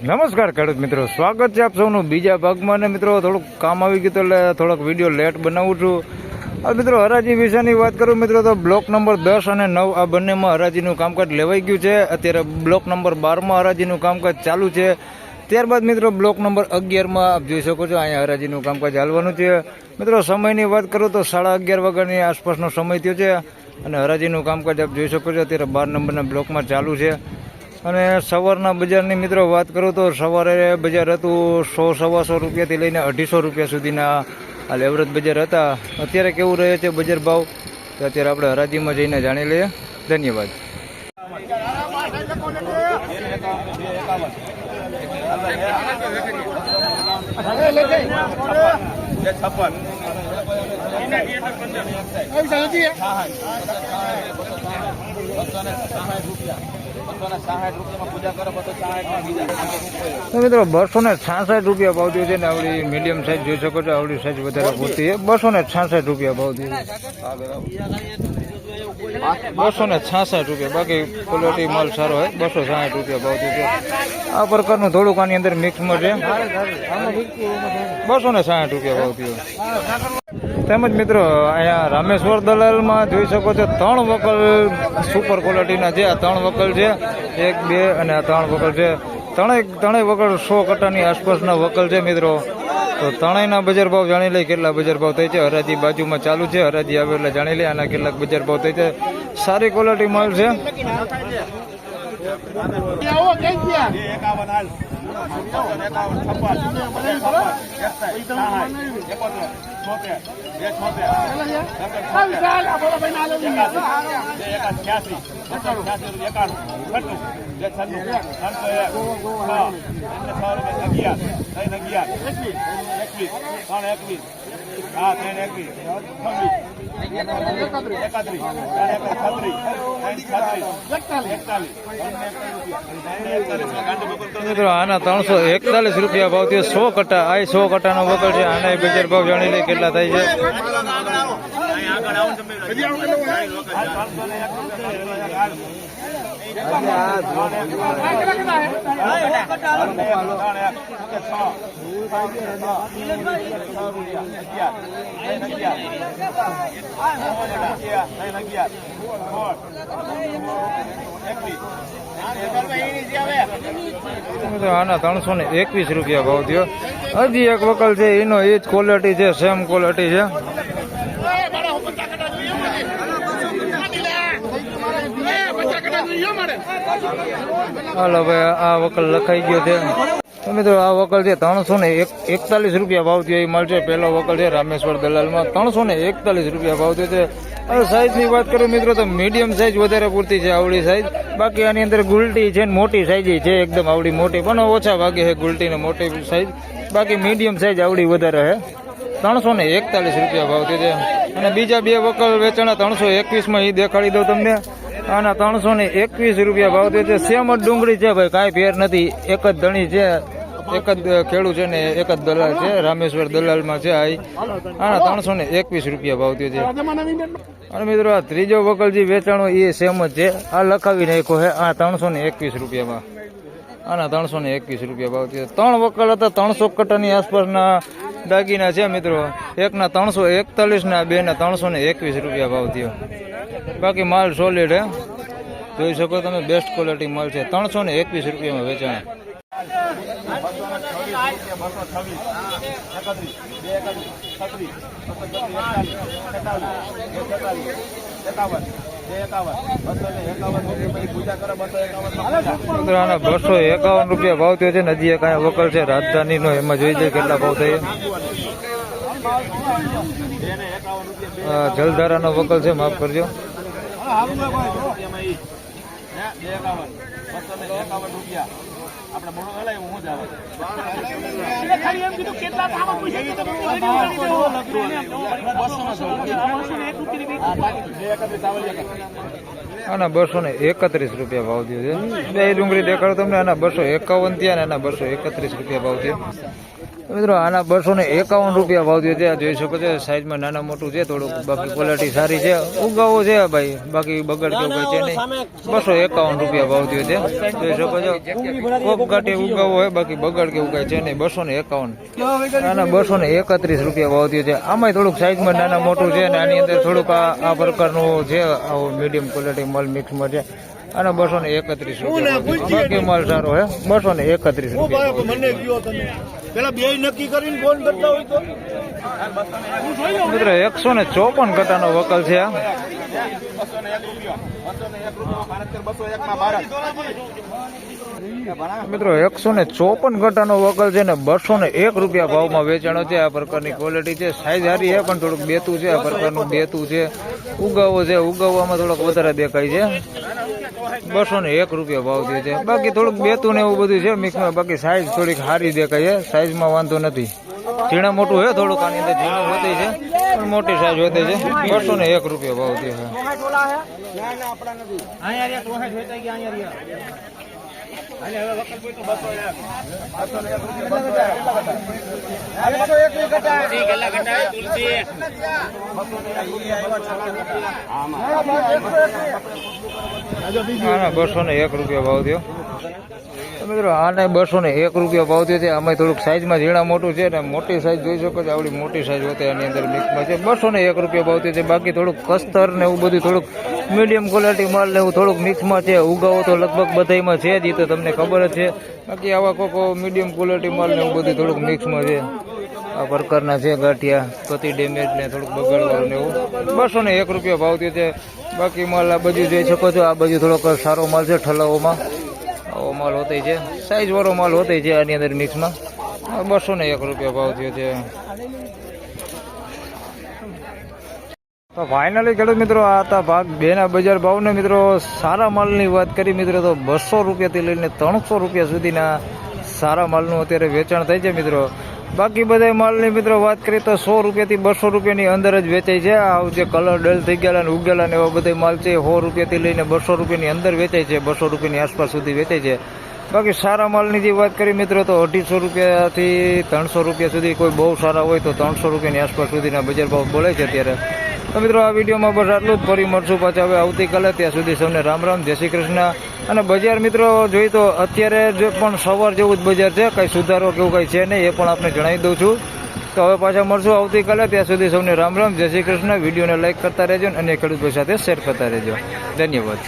નમસ્કાર ખેડૂત મિત્રો, સ્વાગત છે આપ સૌનું બીજા ભાગમાં. ને મિત્રો, થોડુંક કામ આવી ગયું એટલે થોડોક વીડિયો લેટ બનાવું છું. હવે મિત્રો, હરાજી વિશેની વાત કરું, મિત્રો, તો બ્લોક નંબર દસ અને નવ આ બંનેમાં હરાજીનું કામકાજ લેવાઈ ગયું છે. અત્યારે બ્લોક નંબર બારમાં હરાજીનું કામકાજ ચાલુ છે. ત્યારબાદ મિત્રો, બ્લોક નંબર અગિયારમાં આપ જોઈ શકો છો, અહીંયા હરાજીનું કામકાજ હાલવાનું છે. મિત્રો, સમયની વાત કરું તો સાડા અગિયાર વાગ્યાની આસપાસનો સમય થયો છે અને હરાજીનું કામકાજ આપ જોઈ શકો છો, અત્યારે બાર નંબરના બ્લોકમાં ચાલુ છે. અને સવારના બજારની મિત્રો વાત કરું તો સવારે બજાર હતું સો સવાસો રૂપિયાથી લઈને અઢીસો રૂપિયા સુધીના આ લેવરેજ બજાર હતા. અત્યારે કેવું રહે છે બજાર ભાવ? તો અત્યારે આપણે હરાજીમાં જઈને જાણી લઈએ. ધન્યવાદ. તો મિત્રો બસો ને છાસઠ રૂપિયા ભાવ થયો છે ને આવડી મીડિયમ સાઈઝ જોઈ શકો છો, આવડી સાઇઝ વધારે પૂરતી છે. બસો ને છાસઠ રૂપિયા ભાવ થયો બસો ને છાસઠ રૂપિયા, બાકી ક્વોલિટી માલ સારો હોય, બસો સાઠ રૂપિયા ભાવ થયો છે. આ પ્રકારનું થોડુંક આની અંદર મિક્સમાં છે. બસો ને સાઠ રૂપિયા ભાવ થયો. તેમજ મિત્રો, અહીંયા રામેશ્વર દલાલમાં જોઈ શકો છો, ત્રણ વકલ સુપર ક્વોલિટીના છે. આ ત્રણ વકલ છે, એક, બે અને આ ત્રણ વકલ છે. ત્રણેય ત્રણેય વકલ સો કટાની આસપાસના વકલ છે મિત્રો. તો ત્રણેયના બજાર ભાવ જાણી લઈએ કેટલા બજાર ભાવ થઈ છે. હરાજી બાજુમાં ચાલુ છે. હરાજી આવે એટલે જાણી લઈએ આના કેટલાક બજાર ભાવ થઈ છે. સારી ક્વોલિટી માલ છે. આવો કઈ ગયા એકાવન હાલ એકાવન છપ્પન છોતેર બે છોતેર એકાણું જે છન્નું અગિયાર ત્રણ અગિયાર એકવીસ એકવીસ એકવીસ હા ત્રણ એકવીસ છવ્વીસ ત્રણ એકત્રીસ. છત્રીસ મિત્રો આના ત્રણસો એકતાલીસ રૂપિયા ભાવ થયો સો કટ્ટા આ સો કટ્ટાનો વગર છે. આના બજાર ભાવ જાણી લે કેટલા થાય છે. આના ત્રણસો ને એકવીસ રૂપિયા ભાવ થયો. હજી એક વકલ છે, એનો એ જ ક્વોલિટી છે સેમ ક્વોલિટી છે. હાલો ભાઈ આ વકલ લખાઈ ગયો છે. મિત્રો, આ વકલ છે ત્રણસો ને એક એકતાલીસ રૂપિયા ભાવ થયો એ મળશે પહેલો વકલ છે રામેશ્વર દલાલમાં ત્રણસો ને એકતાલીસ રૂપિયા ભાવ થયો છે. અને સાઈઝની વાત કરું મિત્રો, તો મીડિયમ સાઈઝ વધારે પૂરતી છે આવડી સાઈઝ બાકી આની અંદર ગુલટી છે ને મોટી સાઈઝ છે, એકદમ આવડી મોટી, પણ ઓછા ભાગે છે ગુલટી ને મોટી સાઈઝ બાકી મીડિયમ સાઈઝ આવડી વધારે છે. ત્રણસો ને એકતાલીસ રૂપિયા ભાવ છે. અને બીજા બે વકલ વેચાણા ત્રણસો એકવીસમાં એ દેખાડી દઉં તમને. આના ત્રણસો ને એકવીસ રૂપિયા ભાવ થયો છે. સેમ જ ડુંગળી છે ભાઈ, કાંઈ ફેર નથી. એક જ ધણી છે, એક જ ખેડૂત છે ને એક જ દલાલ છે. રામેશ્વર દલાલમાં છે આ ઈ. આના ત્રણસો ને એકવીસ રૂપિયા ભાવ થયો છે. અને મિત્રો, આ ત્રીજો વકલ જે વેચાણો એ સેમ જ છે. આ લખાવી નાખ્યો છે, આ ત્રણસો ને એકવીસ રૂપિયામાં. આના ત્રણસો ને એકવીસ રૂપિયા ભાવ થયો ત્રણ વકલ હતા, ત્રણસો કટ્ટાની આસપાસના દાગીના છે મિત્રો. એકના ત્રણસો એકતાલીસ ના બે ના ત્રણસો ને એકવીસ રૂપિયા ભાવ થયો. બાકી માલ સોલિડ હે. જોઈ શકો તમે બેસ્ટ ક્વોલિટી માલ છે. ત્રણસો ને એકવીસ રૂપિયામાં વેચાણ. આના બસો એકાવન રૂપિયા ભાવ થયો છે ને એક અહીંયા વકલ છે રાજધાની નો એમાં જોઈ જાય કેટલા ભાવ થાય આ જલધારાનો વકલ છે માફ કરજો આના બસો ને એકત્રીસ રૂપિયા ભાવ થયો છે બે ડુંગળી દેખાડો તમને આના બસો એકાવન થયા ને આના બસો એકત્રીસ રૂપિયા ભાવ થયો મિત્રો, આના બસો ને એકાવન રૂપિયા ભાવ થયો જોઈ શકો છો સાઈઝમાં નાના મોટું છે, થોડુંક બાકી ક્વોલિટી સારી છે. ઉગાવો છે ભાઈ, બાકી બગડ કેવું કઈ છે નહીં. બસો એકાવન રૂપિયા ભાવ થયો છે. જોઈ શકો છો કોક ગાંઠે ઉગાવો હોય બાકી બગડ કેવું કઈ છે નહીં. બસો ને એકાવન. આના બસો ને એકત્રીસ રૂપિયા ભાવ થયો છે. આમાંય થોડુંક સાઈઝમાં નાના મોટું છે અને આની અંદર થોડુંક આ પ્રકારનું છે, આવું મીડિયમ ક્વોલિટી મલ મિક્સમાં છે. અને બસો ને એકત્રીસ રૂપિયા બાકી માલ સારો હે. બસો ને એકત્રીસ મિત્ર એકસો ને ચોપન કયો તમે? પેલા બે નક્કી કરીને ફોન કરતા હોય તો. મિત્રો એકસો ને ચોપન કટાનો વકલ છે આ. મિત્રો, એકસો ને ચોપન ગટાનો વકલ છે ને બસો ને એક રૂપિયા ભાવમાં વેચાણો છે. આ પ્રકારની ક્વોલિટી છે. સાઈઝ સારી છે, પણ થોડુંક બેતું છે. આ પ્રકારનું બેતું છે. ઉગાવો છે. ઉગાવવામાં થોડોક વધારે દેખાય છે. બસો ને એક રૂપિયા ભાવ થયો છે બાકી થોડુંક બેતું ને એવું બધું છે. મિક્સમાં બાકી સાઈઝ થોડીક સારી દેખાય છે. સાઈઝમાં વાંધો નથી. ઝીણા મોટું છે થોડુંક, આની અંદર ઝીણું હોતી છે. પણ મોટી સાઈઝ હોતી છે. બસો ને એક રૂપિયા ભાવ થયો છે બસો ને એક રૂપિયા ભાવ થયો. મિત્રો, આને બસો ને એક રૂપિયા ભાવ થયો છે આમાં થોડુંક સાઈઝમાં ઝીણા મોટું છે ને મોટી સાઇઝ જોઈ શકો છો. આવડી મોટી સાઈઝ હોતી, આની અંદર મિક્સમાં છે. બસો ને એક રૂપિયા ભાવ થયો છે બાકી થોડુંક કસ્તર ને એવું બધું થોડુંક મીડિયમ ક્વોલિટી માલ ને એવું થોડુંક મિક્સમાં છે. ઉગાવો તો લગભગ બધામાં છે જ એ તો તમને ખબર જ છે. બાકી આવા કોકો મીડિયમ ક્વોલિટી માલ ને એવું બધું થોડુંક મિક્સમાં છે. આ પ્રકારના છે ગાંઠિયા કતી ડેમેજ ને થોડુંક બગાડવાનું એવું. બસો ને એક રૂપિયા ભાવ છે બાકી માલ આ બાજુ જોઈ શકો છો. આ બાજુ થોડોક સારો માલ છે ઠલાઓમાં માલ હોતે છે. સાઈઝ વાળો માલ હોતે છે આની અંદર મિક્સમાં બસો ને એક રૂપિયા ભાવ થયો છે. તો ફાઇનલી ખેડૂત મિત્રો, આ હતા ભાગ બેના બજાર ભાવને મિત્રો, સારા માલની વાત કરી મિત્રો, તો બસો રૂપિયાથી લઈને ત્રણસો રૂપિયા સુધીના સારા માલનું અત્યારે વેચાણ થાય છે મિત્રો. બાકી બધા માલની મિત્રો વાત કરીએ તો સો રૂપિયાથી બસો રૂપિયાની અંદર જ વેચાય છે. આ જે કલર ડલ થઈ ગયેલા ને ઉગેલા ને એવા બધા માલ છે સો રૂપિયાથી લઈને બસો રૂપિયાની અંદર વેચાય છે, બસો રૂપિયાની આસપાસ સુધી વેચાય છે. બાકી સારા માલની જે વાત કરીએ મિત્રો તો અઢીસો રૂપિયાથી ત્રણસો રૂપિયા સુધી કોઈ બહુ સારા હોય તો ત્રણસો રૂપિયાની આસપાસ સુધીના બજાર ભાવ બોલે છે અત્યારે. તો મિત્રો, આ વિડીયોમાં બસ આટલું જ. ફરી મળશું પાછા હવે આવતીકાલે. ત્યાં સુધી સૌને રામ રામ. જય શ્રી કૃષ્ણ. અને બજાર મિત્રો જોઈએ તો અત્યારે જે પણ સવાર જેવું જ બજાર છે, કંઈ સુધારો કેવું કંઈ છે નહીં, એ પણ આપને જણાવી દઉં છું. તો હવે પાછા મળશું આવતીકાલે. ત્યાં સુધી સૌને રામ રામ. જય શ્રી કૃષ્ણ. વિડીયોને લાઇક કરતા રહેજો અને ખેડૂત ભાઈ સાથે શેર કરતા રહેજો. ધન્યવાદ.